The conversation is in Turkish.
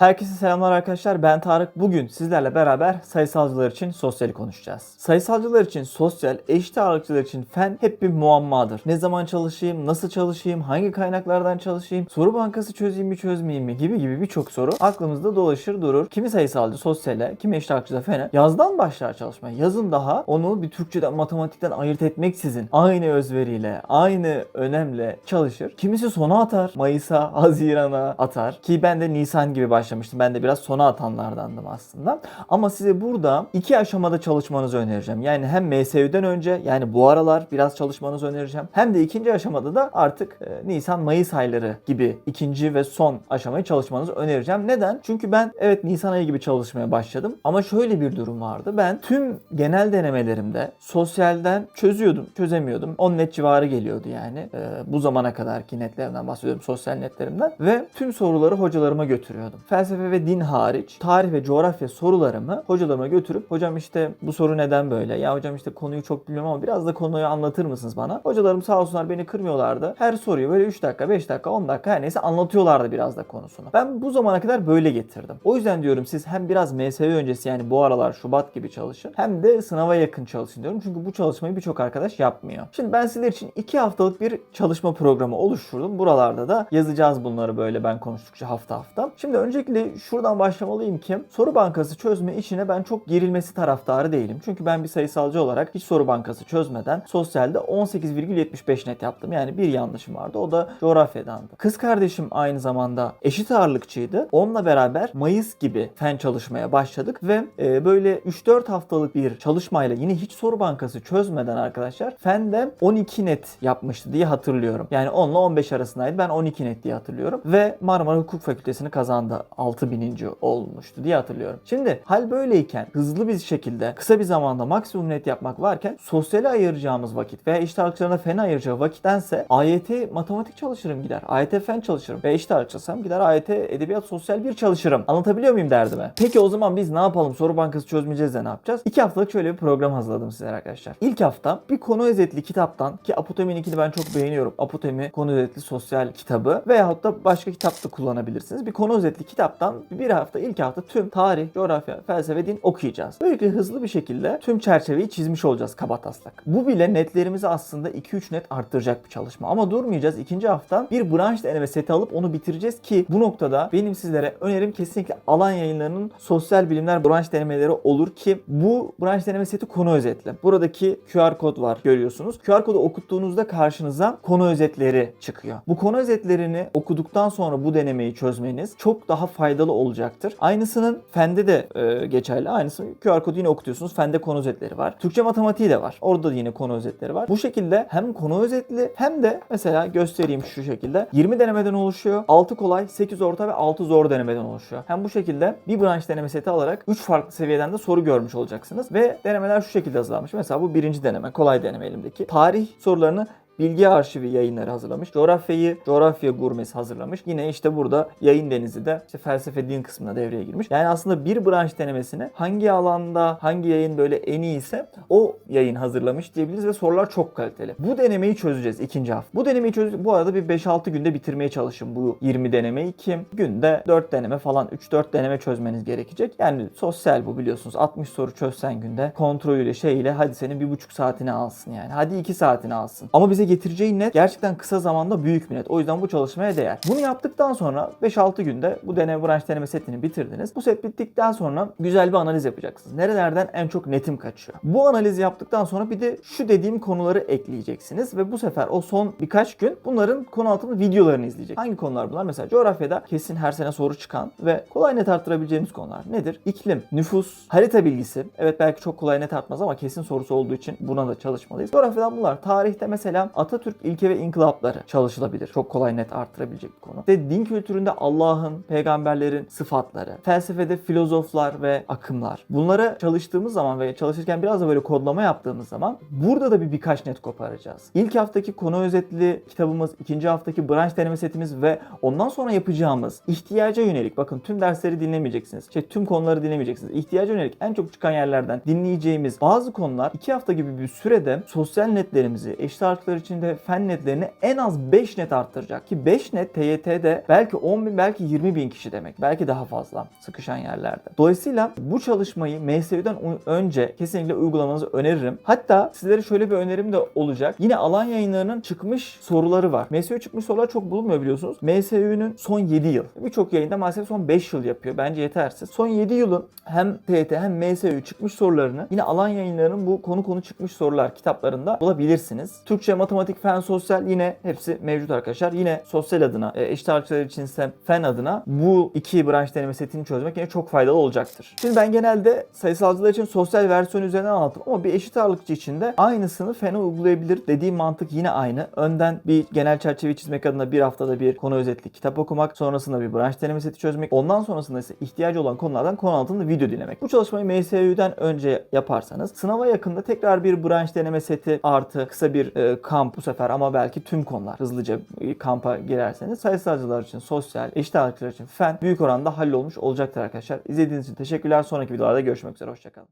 Herkese selamlar arkadaşlar. Ben Tarık. Bugün sizlerle beraber sayısalcılar için sosyali konuşacağız. Sayısalcılar için sosyal, eşit ağırlıkçılar için fen hep bir muammadır. Ne zaman çalışayım, nasıl çalışayım, hangi kaynaklardan çalışayım, soru bankası çözeyim mi çözmeyeyim mi gibi gibi birçok soru aklımızda dolaşır durur. Kimi sayısalcı sosyale, kimi eşit ağırlıkçı fene yazdan başlar çalışmaya. Yazın daha onu bir Türkçeden, matematikten ayırt etmeksizin aynı özveriyle, aynı önemle çalışır. Kimisi sona atar. Mayıs'a, Haziran'a atar. Ki ben de Nisan gibi başlamıştım. Ben de biraz sona atanlardandım aslında. Ama size burada iki aşamada çalışmanızı önereceğim. Yani hem MSÜ'den önce yani bu aralar biraz çalışmanızı önereceğim. Hem de ikinci aşamada da artık e, Nisan-Mayıs ayları gibi ikinci ve son aşamayı çalışmanızı önereceğim. Neden? Çünkü ben evet Nisan ayı gibi çalışmaya başladım. Ama şöyle bir durum vardı. Ben tüm genel denemelerimde sosyalden çözüyordum, çözemiyordum. 10 net civarı geliyordu yani. E, bu zamana kadarki netlerimden bahsediyorum, sosyal netlerimden. Ve tüm soruları hocalarıma götürüyordum. Felsefe ve din hariç tarih ve coğrafya sorularımı hocalarıma götürüp hocam işte bu soru neden böyle? Ya hocam işte konuyu çok bilmiyorum ama biraz da konuyu anlatır mısınız bana? Hocalarım sağ olsunlar beni kırmıyorlardı. Her soruyu böyle 3 dakika, 5 dakika, 10 dakika her neyse anlatıyorlardı biraz da konusunu. Ben bu zamana kadar böyle getirdim. O yüzden diyorum siz hem biraz MSV öncesi yani bu aralar Şubat gibi çalışın hem de sınava yakın çalışın diyorum. Çünkü bu çalışmayı birçok arkadaş yapmıyor. Şimdi ben sizler için 2 haftalık bir çalışma programı oluşturdum. Buralarda da yazacağız bunları böyle ben konuştukça hafta hafta. Şimdi öncelikle şuradan başlamalıyım ki soru bankası çözme işine ben çok gerilmesi taraftarı değilim. Çünkü ben bir sayısalcı olarak hiç soru bankası çözmeden sosyalde 18,75 net yaptım. Yani bir yanlışım vardı. O da coğrafyadandı. Kız kardeşim aynı zamanda eşit ağırlıkçıydı. Onunla beraber Mayıs gibi fen çalışmaya başladık ve e, böyle 3-4 haftalık bir çalışmayla yine hiç soru bankası çözmeden arkadaşlar fende 12 net yapmıştı diye hatırlıyorum. Yani 10 ile 15 arasındaydı. Ben 12 net diye hatırlıyorum. Ve Marmara Hukuk Fakültesini kazandı. 6000. olmuştu diye hatırlıyorum. Şimdi hal böyleyken hızlı bir şekilde kısa bir zamanda maksimum net yapmak varken sosyale ayıracağımız vakit veya eşit ağırlıkçılarına fen ayıracağı vakittense AYT matematik çalışırım gider. AYT fen çalışırım. Ve eşit ağırlıkçısam gider AYT edebiyat sosyal bir çalışırım. Anlatabiliyor muyum derdimi? Peki o zaman biz ne yapalım? Soru bankası çözmeyeceğiz de ne yapacağız? İki haftalık şöyle bir program hazırladım size arkadaşlar. İlk hafta bir konu özetli kitaptan ki Apotemi'ninkini ben çok beğeniyorum. Apotemi konu özetli sosyal kitabı veyahut da başka kitap da kullanabilirsiniz. Bir konu özetli kitaptan bir hafta ilk hafta tüm tarih, coğrafya, felsefe, din okuyacağız. Böylelikle hızlı bir şekilde tüm çerçeveyi çizmiş olacağız kabataslak. Bu bile netlerimizi aslında 2-3 net arttıracak bir çalışma. Ama durmayacağız. İkinci hafta bir branş deneme seti alıp onu bitireceğiz ki bu noktada benim sizlere önerim kesinlikle alan yayınlarının sosyal bilimler branş denemeleri olur ki bu branş deneme seti konu özetli. Buradaki QR kod var görüyorsunuz. QR kodu okuttuğunuzda karşınıza konu özetleri çıkıyor. Bu konu özetlerini okuduktan sonra bu denemeyi çözmeniz çok daha faydalı olacaktır. Aynısının fende de e, geçerli. Aynısı QR kodu yine okutuyorsunuz. Fende konu özetleri var. Türkçe matematiği de var. Orada da yine konu özetleri var. Bu şekilde hem konu özetli hem de mesela göstereyim şu şekilde. 20 denemeden oluşuyor. 6 kolay, 8 orta ve 6 zor denemeden oluşuyor. Hem bu şekilde bir branş deneme seti alarak 3 farklı seviyeden de soru görmüş olacaksınız. Ve denemeler şu şekilde hazırlanmış. Mesela bu birinci deneme. Kolay deneme elimdeki. Tarih sorularını Bilgi Arşivi yayınları hazırlamış. Coğrafyayı Coğrafya Gurmesi hazırlamış. Yine işte burada Yayın Denizi de işte felsefe din kısmına devreye girmiş. Yani aslında bir branş denemesini hangi alanda hangi yayın böyle en iyiyse o yayın hazırlamış diyebiliriz ve sorular çok kaliteli. Bu denemeyi çözeceğiz ikinci hafta. Bu denemeyi çözeceğiz. Bu arada bir 5-6 günde bitirmeye çalışın bu 20 denemeyi ki günde 4 deneme falan 3-4 deneme çözmeniz gerekecek. Yani sosyal bu biliyorsunuz 60 soru çözsen günde kontrolüyle şeyle hadi senin bir buçuk saatini alsın yani. Hadi 2 saatini alsın. Ama bize getireceği net gerçekten kısa zamanda büyük bir net. O yüzden bu çalışmaya değer. Bunu yaptıktan sonra 5-6 günde bu deneme branş deneme setini bitirdiniz. Bu set bittikten sonra güzel bir analiz yapacaksınız. Nerelerden en çok netim kaçıyor? Bu analizi yaptıktan sonra bir de şu dediğim konuları ekleyeceksiniz ve bu sefer o son birkaç gün bunların konu altında videolarını izleyecek. Hangi konular bunlar? Mesela coğrafyada kesin her sene soru çıkan ve kolay net arttırabileceğimiz konular nedir? İklim, nüfus, harita bilgisi. Evet belki çok kolay net artmaz ama kesin sorusu olduğu için buna da çalışmalıyız. Coğrafyadan bunlar. Tarihte mesela Atatürk ilke ve inkılapları çalışılabilir. Çok kolay net arttırabilecek bir konu. İşte din kültüründe Allah'ın, peygamberlerin sıfatları, felsefede filozoflar ve akımlar. Bunlara çalıştığımız zaman ve çalışırken biraz da böyle kodlama yaptığımız zaman burada da bir birkaç net koparacağız. İlk haftaki konu özetli kitabımız, ikinci haftaki branş deneme setimiz ve ondan sonra yapacağımız ihtiyaca yönelik bakın tüm dersleri dinlemeyeceksiniz. Şey, tüm konuları dinlemeyeceksiniz. İhtiyaca yönelik en çok çıkan yerlerden dinleyeceğimiz bazı konular iki hafta gibi bir sürede sosyal netlerimizi, eşit ağırlıklar için de fen netlerini en az 5 net arttıracak. Ki 5 net TYT'de belki 10 bin belki 20 bin kişi demek. Belki daha fazla sıkışan yerlerde. Dolayısıyla bu çalışmayı MSÜ'den önce kesinlikle uygulamanızı öneririm. Hatta sizlere şöyle bir önerim de olacak. Yine alan yayınlarının çıkmış soruları var. MSÜ çıkmış sorular çok bulunmuyor biliyorsunuz. MSÜ'nün son 7 yıl. Birçok yayında maalesef son 5 yıl yapıyor. Bence yetersiz. Son 7 yılın hem TYT hem MSÜ çıkmış sorularını yine alan yayınlarının bu konu konu çıkmış sorular kitaplarında bulabilirsiniz. Türkçe, matematik, fen, sosyal yine hepsi mevcut arkadaşlar. Yine sosyal adına, e, eşit ağırlıkçılar içinse fen adına bu iki branş deneme setini çözmek yine çok faydalı olacaktır. Şimdi ben genelde sayısalcılar için sosyal versiyon üzerinden anlattım ama bir eşit ağırlıkçı için de aynısını fene uygulayabilir. Dediğim mantık yine aynı. Önden bir genel çerçeve çizmek adına bir haftada bir konu özetli kitap okumak, sonrasında bir branş deneme seti çözmek, ondan sonrasında ise ihtiyacı olan konulardan konu altında video dinlemek. Bu çalışmayı MSÜ'den önce yaparsanız sınava yakında tekrar bir branş deneme seti artı kısa bir e, kamp bu sefer ama belki tüm konular hızlıca kampa girerseniz sayısalcılar için sosyal, eşit ağırlıkçılar için fen büyük oranda hallolmuş olacaktır arkadaşlar. İzlediğiniz için teşekkürler. Sonraki videolarda görüşmek üzere. Hoşçakalın.